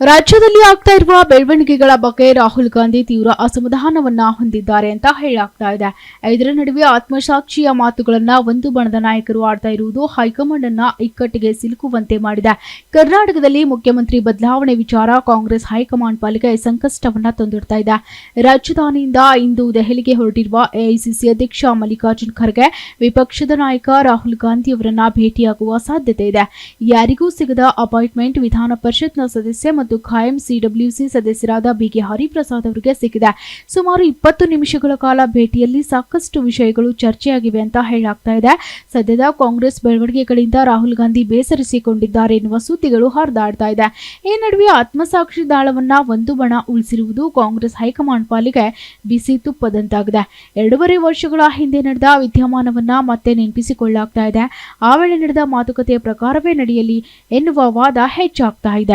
ರಾಜ್ಯದಲ್ಲಿ ಆಗ್ತಾ ಇರುವ ಬೆಳವಣಿಗೆಗಳ ಬಗ್ಗೆ ರಾಹುಲ್ ಗಾಂಧಿ ತೀವ್ರ ಅಸಮಾಧಾನವನ್ನ ಹೊಂದಿದ್ದಾರೆ ಅಂತ ಹೇಳಾಗ್ತಾ ಇದೆ. ಇದರ ನಡುವೆ ಆತ್ಮಸಾಕ್ಷಿಯ ಮಾತುಗಳನ್ನ ಒಂದು ಬಣದ ನಾಯಕರು ಆಡ್ತಾ ಇರುವುದು ಹೈಕಮಾಂಡ್ ಅನ್ನ ಇಕ್ಕಟ್ಟಿಗೆ ಸಿಲುಕುವಂತೆ ಮಾಡಿದೆ. ಕರ್ನಾಟಕದಲ್ಲಿ ಮುಖ್ಯಮಂತ್ರಿ ಬದಲಾವಣೆ ವಿಚಾರ ಕಾಂಗ್ರೆಸ್ ಹೈಕಮಾಂಡ್ ಪಾಲಿಗೆ ಸಂಕಷ್ಟವನ್ನ ತಂದಿಡ್ತಾ ಇದೆ. ರಾಜಧಾನಿಯಿಂದ ಇಂದು ದೆಹಲಿಗೆ ಹೊರಟಿರುವ ಎಐಸಿಸಿ ಅಧ್ಯಕ್ಷ ಮಲ್ಲಿಕಾರ್ಜುನ್ ಖರ್ಗೆ ವಿಪಕ್ಷದ ನಾಯಕ ರಾಹುಲ್ ಗಾಂಧಿ ಅವರನ್ನ ಭೇಟಿಯಾಗುವ ಸಾಧ್ಯತೆ ಇದೆ. ಯಾರಿಗೂ ಸಿಗದ ಅಪಾಯಿಂಟ್ಮೆಂಟ್ ವಿಧಾನ ಪರಿಷತ್ನ ಸದಸ್ಯ ಮತ್ತು ಖಾಯಂ ಸಿಡಬ್ಲ್ಯೂಸಿ ಸದಸ್ಯರಾದ ಬಿಕೆ ಹರಿಪ್ರಸಾದ್ ಅವರಿಗೆ ಸಿಕ್ಕಿದೆ. ಸುಮಾರು ಇಪ್ಪತ್ತು ನಿಮಿಷಗಳ ಕಾಲ ಭೇಟಿಯಲ್ಲಿ ಸಾಕಷ್ಟು ವಿಷಯಗಳು ಚರ್ಚೆಯಾಗಿವೆ ಅಂತ ಹೇಳಲಾಗ್ತಾ ಇದೆ. ಸದ್ಯದ ಕಾಂಗ್ರೆಸ್ ಬೆಳವಣಿಗೆಗಳಿಂದ ರಾಹುಲ್ ಗಾಂಧಿ ಬೇಸರಿಸಿಕೊಂಡಿದ್ದಾರೆ ಎನ್ನುವ ಸುದ್ದಿಗಳು ಹರಿದಾಡ್ತಾ ಇದೆ. ಈ ನಡುವೆ ಆತ್ಮಸಾಕ್ಷಿ ದಾಳವನ್ನ ಒಂದು ಬಣ ಉಳಿಸಿರುವುದು ಕಾಂಗ್ರೆಸ್ ಹೈಕಮಾಂಡ್ ಪಾಲಿಗೆ ಬಿಸಿ ತುಪ್ಪದಂತಾಗಿದೆ. ಎರಡೂವರೆ ವರ್ಷಗಳ ಹಿಂದೆ ನಡೆದ ವಿದ್ಯಮಾನವನ್ನ ಮತ್ತೆ ನೆನಪಿಸಿಕೊಳ್ಳಲಾಗ್ತಾ ಇದೆ. ಆ ವೇಳೆ ನಡೆದ ಮಾತುಕತೆಯ ಪ್ರಕಾರವೇ ನಡೆಯಲಿ ಎನ್ನುವ ವಾದ ಹೆಚ್ಚಾಗ್ತಾ ಇದೆ.